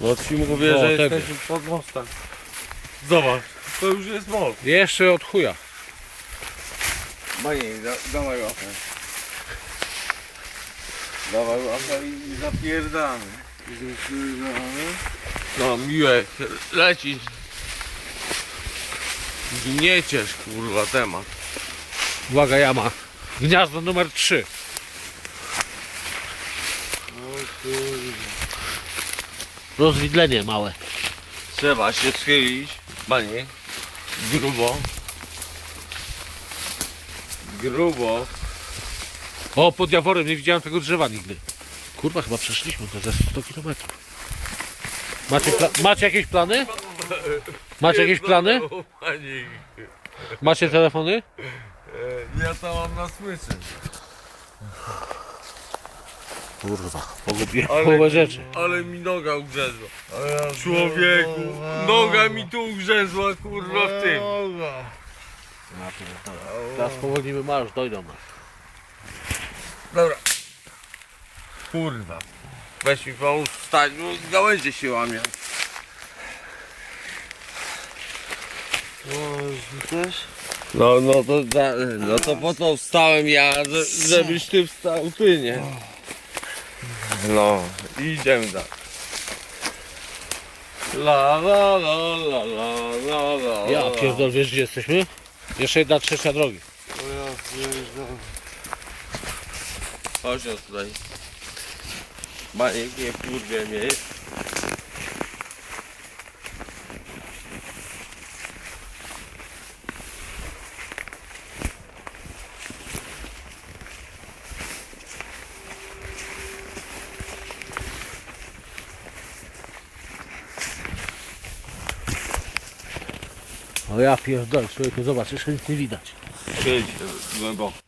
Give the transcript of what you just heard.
No ci mówię, O, że wtedy. jesteśmy pod mostem. Zobacz, to już jest most. Jeszcze od chuja. Bajek, da, dawaj łapę. Dawaj łapę i zapierdamy. Zapierdamy. No miłek, lecisz. Nie ciesz kurwa temat. Uwaga, jama. Gniazdo numer 3. Rozwidlenie małe. Trzeba się schylić, banie. Grubo. Grubo. O, pod Jaworem nie widziałem tego drzewa nigdy. Kurwa, chyba przeszliśmy to ze 100 km. Macie, pla- macie jakieś plany? Macie jakieś plany? Panie, Macie telefony? e, ja to mam na smyczy. Kurwa, pogubiłem Ale- połowę rzeczy. Ale mi noga ugrzezła. Człowieku, noga mi tu ugrzezła, kurwa, w tym. Teraz powolnimy marsz, dojdą nas. Dobra. Kurwa. Weź mi pomóż wstać, bo gałęzie się łamią. No, no to, za, no to po to wstałem ja, że, żebyś ty wstał, ty nie. No, idziemy dalej. La la la la la la la Ja pierdol, wiesz gdzie jesteśmy? Jeszcze jedna trzecia drogi. Chodź no tutaj. Maniek nie kurwie mnie. O ja pierdol, człowieku, zobacz, jeszcze nic nie widać. Siedź głęboko.